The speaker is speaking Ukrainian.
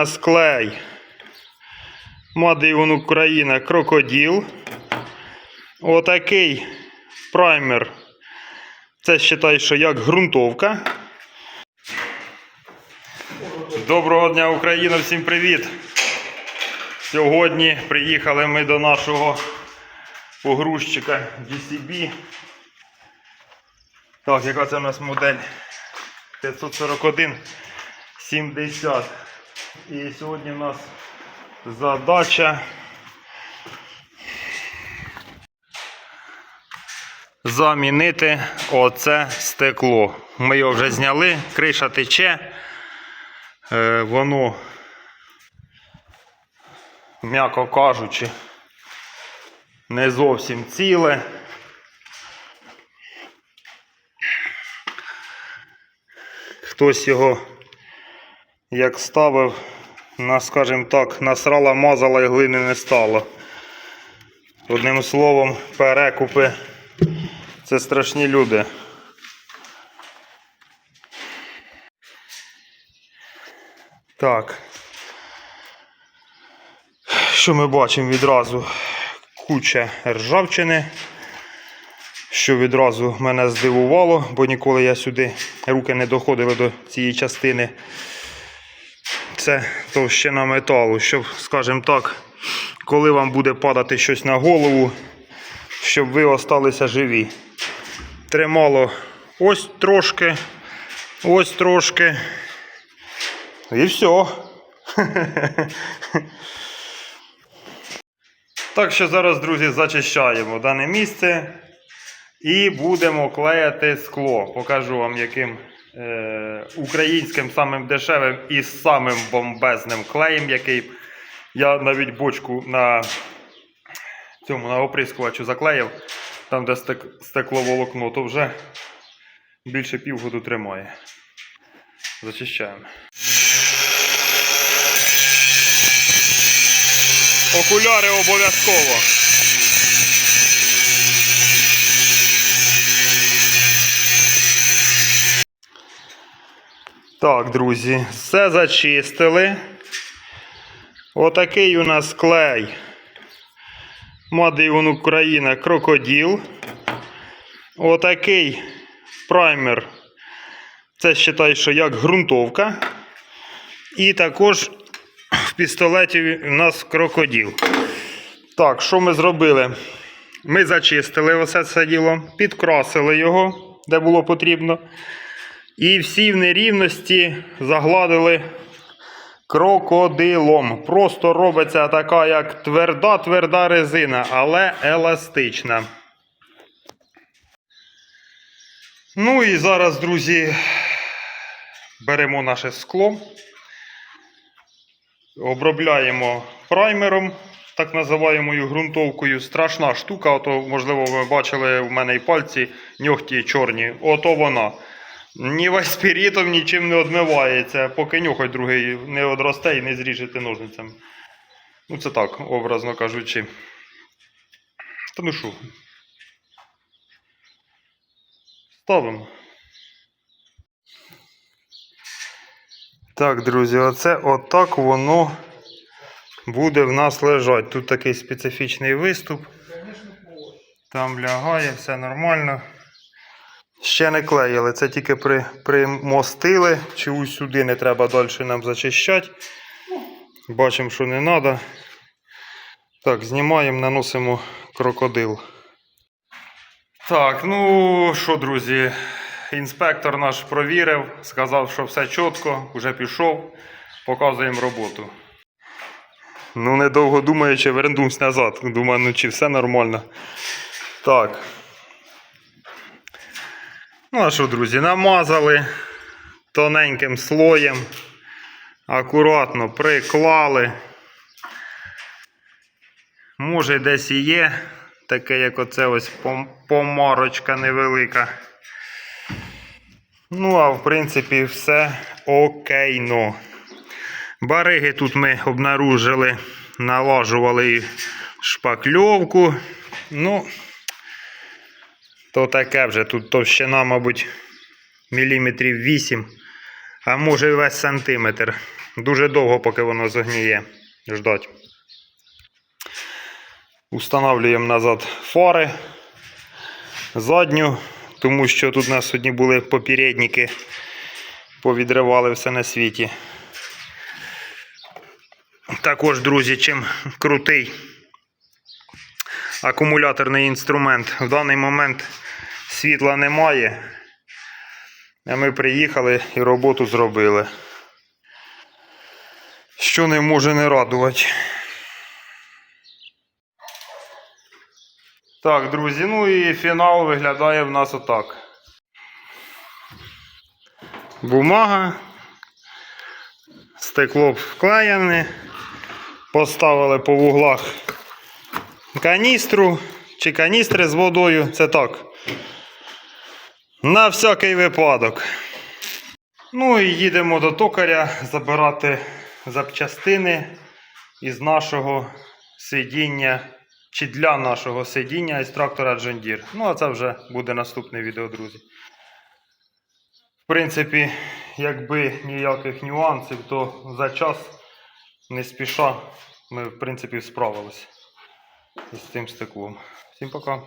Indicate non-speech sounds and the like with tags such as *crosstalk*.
нас клей. Мадивон Україна крокодил. Отакий праймер. Це вважай, що як ґрунтовка. Доброго дня, Україна! Всім привіт! Сьогодні приїхали ми до нашого погрузчика GCB. Так, яка це у нас модель? 541 70. І сьогодні у нас задача замінити оце стекло. Ми його вже зняли, криша тече, Е, воно, м'яко кажучи, не зовсім ціле. Хтось його як ставив, на, скажімо так, насрала, мазала і глини не стало. Одним словом, перекупи це страшні люди. Так. Що ми бачимо відразу? Куча ржавчини, що відразу мене здивувало, бо ніколи я сюди руки не доходили до цієї частини. Це товщина металу, щоб, скажімо так, коли вам буде падати щось на голову, щоб ви осталися живі. Тримало ось трошки, ось трошки. І все. *laughs* Так що зараз, друзі, зачищаємо дане місце і будемо клеяти скло. Покажу вам, яким е, українським самим дешевим і самим бомбезним клеєм, який я навіть бочку на цьому на оприскувачу заклеїв, там, де стек, стекловолокно, то вже більше півгоду тримає. Зачищаємо. Окуляри обов'язково. Так, друзі, все зачистили. Отакий у нас клей. Мадивон Україна крокодил. Отакий праймер. Це вважай, що як ґрунтовка. І також в пістолеті у нас крокодил. Так, що ми зробили? Ми зачистили оце це діло, підкрасили його, де було потрібно. І всі в нерівності загладили крокодилом. Просто робиться така, як тверда-тверда резина, але еластична. Ну і зараз, друзі, беремо наше скло. Обробляємо праймером, так називаємою ґрунтовкою. Страшна штука, ото, можливо, ви бачили у мене і пальці ньохті чорні. Ото вона. Ні васпірітом нічим не одмивається, поки нюхай другий не одросте і не зріжете ножницями. Ну, це так, образно кажучи. Та ну що? Ставимо. Так, друзі, оце отак воно буде в нас лежати. Тут такий специфічний виступ. Там лягає, все нормально. Ще не клеїли, це тільки при, примостили. Чогось сюди не треба далі нам зачищати. Бачимо, що не треба. Так, знімаємо, наносимо крокодил. Так, ну що, друзі, інспектор наш провірив, сказав, що все чітко, вже пішов, показуємо роботу. Ну, недовго думаючи, вернувся назад. Думаю, ну чи все нормально. Так. Ну, а що, друзі, намазали тоненьким слоєм, акуратно приклали. Може, десь і є таке, як оце ось помарочка невелика. Ну, а в принципі, все окейно. Бариги тут ми обнаружили, налажували шпакльовку. Ну, то таке вже тут товщина, мабуть, міліметрів 8, а може весь сантиметр. Дуже довго, поки воно загніє. Ждать. Устанавлюємо назад фари. Задню, тому що тут у нас сьогодні були попередники, повідривали все на світі. Також, друзі, чим крутий акумуляторний інструмент. В даний момент світла немає. А ми приїхали і роботу зробили. Що не може не радувати. Так, друзі, ну і фінал виглядає в нас отак. Бумага. Стекло вклеєне. Поставили по вуглах каністру чи каністри з водою. Це так. На всякий випадок. Ну і їдемо до токаря забирати запчастини із нашого сидіння чи для нашого сидіння із трактора Deere. Ну, а це вже буде наступне відео, друзі. В принципі, якби ніяких нюансів, то за час не спіша ми, в принципі, справилися із цим стеклом. Всім пока.